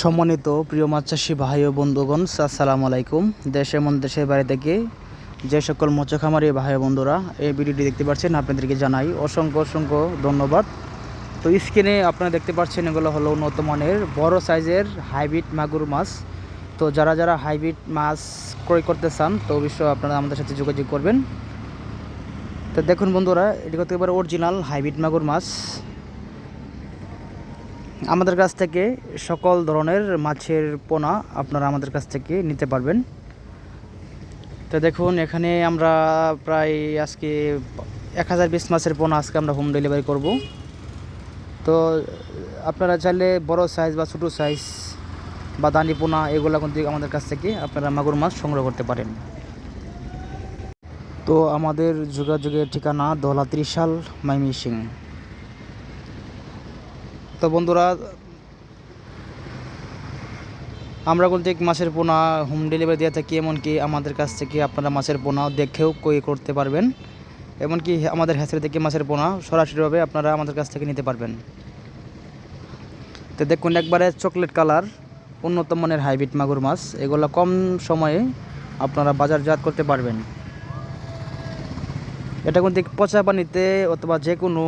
সম্মানিত প্রিয় মাছ চাষি ভাই ও বন্ধুগণ, আসসালামু আলাইকুম। দেশ এমন দেশের বাইরে থেকে যে সকল মৎস্য খামারি ভাই বন্ধুরা এই ভিডিওটি দেখতে পাচ্ছেন, আপনাদেরকে জানাই অসংখ্য অসংখ্য ধন্যবাদ। তো স্ক্রিনে আপনারা দেখতে পাচ্ছেন, এগুলো হলো উন্নত মানের বড় সাইজের হাইব্রিড মাগুর মাছ। তো যারা যারা হাইব্রিড মাছ ক্রয় করতে চান, তো অবশ্যই আপনারা আমাদের সাথে যোগাযোগ করবেন। তো দেখুন বন্ধুরা, এটি করতে পারে অরিজিনাল হাইব্রিড মাগুর মাছ। আমাদের কাছ থেকে সকল ধরনের মাছের পোনা আপনারা আমাদের কাছ থেকে নিতে পারবেন। তো দেখুন, এখানে আমরা প্রায় আজকে এক হাজার বিশ মাছের পোনা আজকে আমরা হোম ডেলিভারি করব। তো আপনারা চাইলে বড় সাইজ বা ছোটো সাইজ বা দানি পোনা এগুলো কিন্তু আমাদের কাছ থেকে আপনারা মাগুর মাছ সংগ্রহ করতে পারেন। তো আমাদের যোগাযোগের ঠিকানা দোলা ত্রিশাল মাইমিসিং তো বন্ধুরা, আমরা কিন্তু মাছের পোনা হোম ডেলিভারি দিয়ে থাকি এমনকি আমাদের কাছ থেকে আপনারা মাছের পোনা দেখেও ক্রয় করতে পারবেন। এমনকি আমাদের হ্যাচারি থেকে মাছের পোনা সরাসরিভাবে আপনারা আমাদের কাছ থেকে নিতে পারবেন। তো দেখুন, একবারে চকলেট কালার উন্নত মানের হাইব্রিড মাগুর মাছ, এগুলো কম সময়ে আপনারা বাজারজাত করতে পারবেন। এটা কিন্তু পচা পানিতে অথবা যে কোনো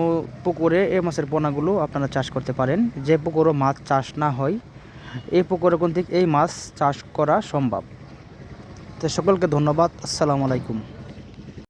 পুকুরে এ মাছের পোনাগুলো আপনারা চাষ করতে পারেন। যে পুকুরও মাছ চাষ না হয়, এই পুকুরে কিন্তু এই মাছ চাষ করা সম্ভব। তো সকলকে ধন্যবাদ। আসসালামু আলাইকুম।